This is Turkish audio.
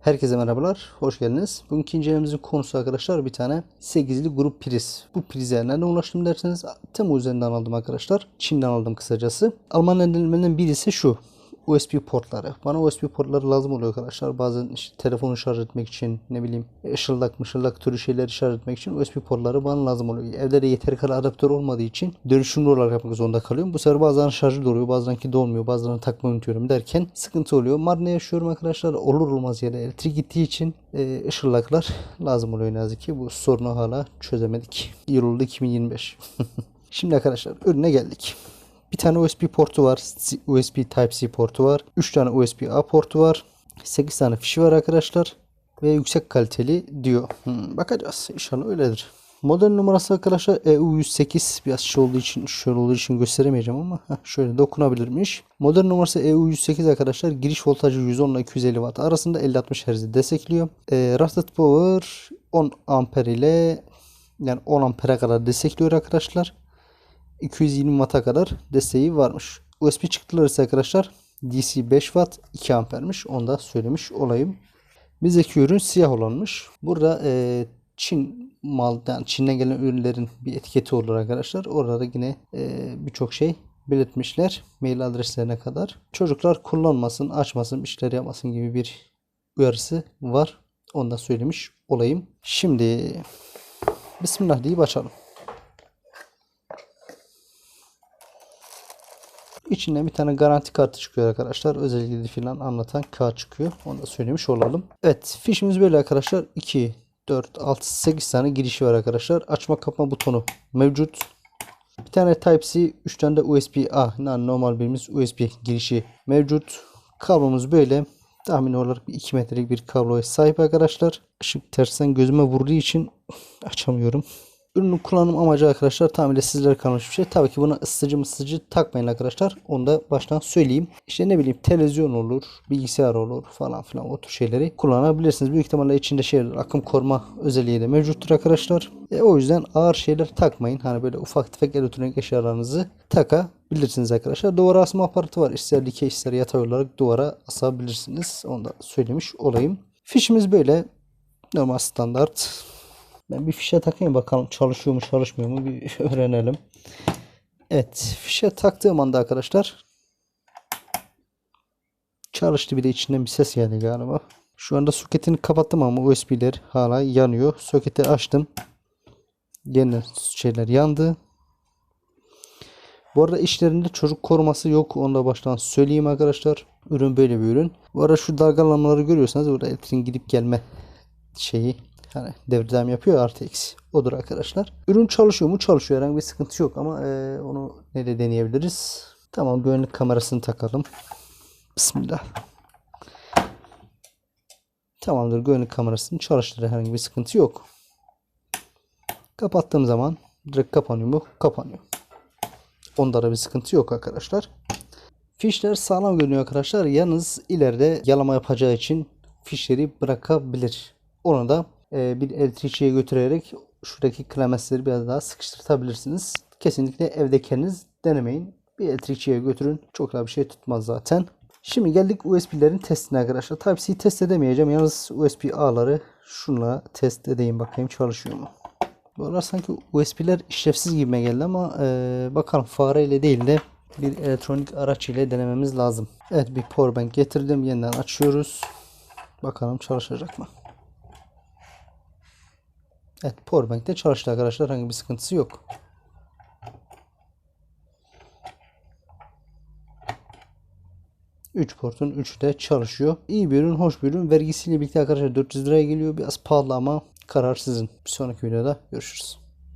Herkese merhabalar, hoş geldiniz. Bugünkü incelememizin konusu arkadaşlar bir tane 8'li grup priz. Bu prize nereden ulaştım derseniz Temu üzerinden aldım arkadaşlar. Çin'den aldım kısacası. Alman nedenlerinden birisi şu. USB portları. Bana USB portları lazım oluyor arkadaşlar. Bazen işte telefonu şarj etmek için ne bileyim ışıldak mışıldak türü şeyleri şarj etmek için USB portları bana lazım oluyor. Evde de yeteri kadar adaptör olmadığı için dönüşümlü olarak yapmak zorunda kalıyorum. Bu sefer bazen şarjı doluyor bazen ki dolmuyor bazen takmayı unutuyorum derken sıkıntı oluyor. Mardin'e yaşıyorum arkadaşlar. Olur olmaz yere elektrik gittiği için e, ışıldaklar lazım oluyor ne yazık ki. Bu sorunu hala çözemedik. Yıl oldu 2025. Şimdi arkadaşlar ürüne geldik. Bir tane USB portu var. USB Type-C portu var. 3 tane USB-A portu var. 8 tane fişi var arkadaşlar. Ve yüksek kaliteli diyor. Hmm, bakacağız. İnşallah öyledir. Model numarası arkadaşlar EU108 biraz şey olduğu için şöyle olduğu için gösteremeyeceğim ama heh, şöyle dokunabilirmiş. Model numarası EU108 arkadaşlar giriş voltajı 110 ile 250 watt arasında 50-60 Hz destekliyor. E, rated power 10 amper ile yani 10 ampere kadar destekliyor arkadaşlar. 220 Watt'a kadar desteği varmış. USB çıktıları ise arkadaşlar DC 5 Watt 2 ampermiş. Onu da söylemiş olayım. Bizdeki ürün siyah olanmış. Burada e, Çin mal yani Çin'den gelen ürünlerin bir etiketi olur arkadaşlar. Orada yine e, birçok şey belirtmişler. Mail adreslerine kadar. Çocuklar kullanmasın, açmasın, işler yapmasın gibi bir uyarısı var. Onu da söylemiş olayım. Şimdi Bismillah deyip açalım. İçinden bir tane garanti kartı çıkıyor arkadaşlar. Özellikleri falan anlatan kağıt çıkıyor. Onu da söylemiş olalım. Evet fişimiz böyle arkadaşlar. 2, 4, 6, 8 tane girişi var arkadaşlar. Açma kapama butonu mevcut. Bir tane Type-C, 3 tane de USB-A. Yani normal birimiz USB girişi mevcut. Kablomuz böyle. Tahmin olarak bir 2 metrelik bir kabloya sahip arkadaşlar. Işık tersten gözüme vurduğu için açamıyorum. Ürünün kullanım amacı arkadaşlar tamamıyla sizlere kalmış bir şey. Tabii ki buna ısıtıcı mısıtıcı takmayın arkadaşlar. Onu da baştan söyleyeyim. İşte ne bileyim televizyon olur, bilgisayar olur falan filan o tür şeyleri kullanabilirsiniz. Büyük ihtimalle içinde şey akım koruma özelliği de mevcuttur arkadaşlar. E, o yüzden ağır şeyler takmayın. Hani böyle ufak tefek elektronik eşyalarınızı takabilirsiniz arkadaşlar. Duvara asma aparatı var. İster dikey ister yatay olarak duvara asabilirsiniz. Onu da söylemiş olayım. Fişimiz böyle normal standart ben bir fişe takayım bakalım çalışıyor mu çalışmıyor mu bir öğrenelim. Evet fişe taktığım anda arkadaşlar çalıştı bir de içinden bir ses geldi galiba. Şu anda soketini kapattım ama USB'ler hala yanıyor. Soketi açtım. Yine şeyler yandı. Bu arada işlerinde çocuk koruması yok. Onu da baştan söyleyeyim arkadaşlar. Ürün böyle bir ürün. Bu arada şu dalgalanmaları görüyorsanız burada elektriğin gidip gelme şeyi hani devredem yapıyor artı eksi. Odur arkadaşlar. Ürün çalışıyor mu? Çalışıyor. Herhangi bir sıkıntı yok ama e, onu nerede deneyebiliriz? Tamam güvenlik kamerasını takalım. Bismillah. Tamamdır güvenlik kamerasını çalıştırır. Herhangi bir sıkıntı yok. Kapattığım zaman direkt kapanıyor mu? Kapanıyor. Onda da bir sıkıntı yok arkadaşlar. Fişler sağlam görünüyor arkadaşlar. Yalnız ileride yalama yapacağı için fişleri bırakabilir. Onu da e, bir elektrikçiye götürerek şuradaki klemesleri biraz daha sıkıştırtabilirsiniz. Kesinlikle evde kendiniz denemeyin. Bir elektrikçiye götürün. Çok da bir şey tutmaz zaten. Şimdi geldik USB'lerin testine arkadaşlar. Type-C test edemeyeceğim. Yalnız USB A'ları şunla test edeyim bakayım çalışıyor mu? Bu aralar sanki USB'ler işlevsiz gibime geldi ama e, bakalım fareyle değil de bir elektronik araç ile denememiz lazım. Evet bir powerbank getirdim. Yeniden açıyoruz. Bakalım çalışacak mı? Evet powerbank'te çalıştı arkadaşlar. Herhangi bir sıkıntısı yok. Üç portun üçü de çalışıyor. İyi bir ürün, hoş bir ürün. Vergisiyle birlikte arkadaşlar 400 liraya geliyor. Biraz pahalı ama karar sizin. Bir sonraki videoda görüşürüz.